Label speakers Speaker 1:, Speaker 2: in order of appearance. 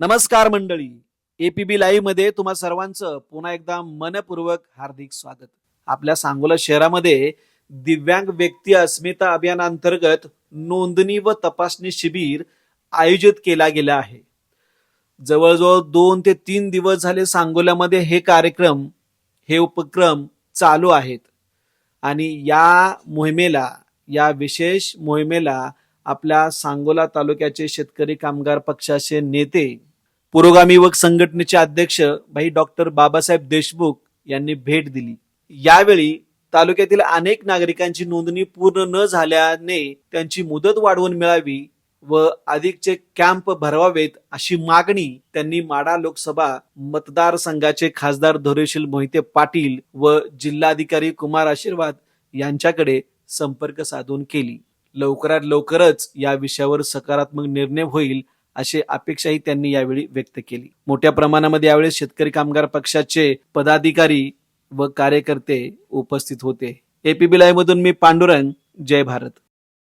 Speaker 1: नमस्कार मंडळी. एपीबी लाईव्हमध्ये तुम्हा सर्वांचं पुन्हा एकदा मनपूर्वक हार्दिक स्वागत. आपल्या सांगोला शहरामध्ये दिव्यांग व्यक्ती अस्मिता अभियानांतर्गत नोंदणी व तपासणी शिबिर आयोजित केला गेला आहे. जवळजवळ दोन ते तीन दिवस झाले सांगोल्यामध्ये हे कार्यक्रम हे उपक्रम चालू आहेत. आणि या मोहिमेला या विशेष मोहिमेला आपल्या सांगोला तालुक्याचे शेतकरी कामगार पक्षाचे नेते पुरोगामी युवक संघटनेचे अध्यक्ष भाई डॉक्टर बाबासाहेब देशमुख यांनी भेट दिली. यावेळी तालुक्यातील अनेक नागरिकांची नोंदणी पूर्ण न झाल्याने त्यांची मुदत वाढवून मिळावी व अधिकचे कॅम्प भरवावेत अशी मागणी त्यांनी माडा लोकसभा मतदारसंघाचे खासदार धोरेशील मोहिते पाटील व जिल्हाधिकारी कुमार आशीर्वाद यांच्याकडे संपर्क साधून केली. लवकरात लवकरच या विषयावर सकारात्मक निर्णय होईल अशी अपेक्षाही त्यांनी यावेळी व्यक्त केली. मोठ्या प्रमाणामध्ये यावेळी शेतकरी कामगार पक्षाचे पदाधिकारी व कार्यकर्ते उपस्थित होते. एपीबी लाईव्ह मधून मी पांडुरंग. जय भारत.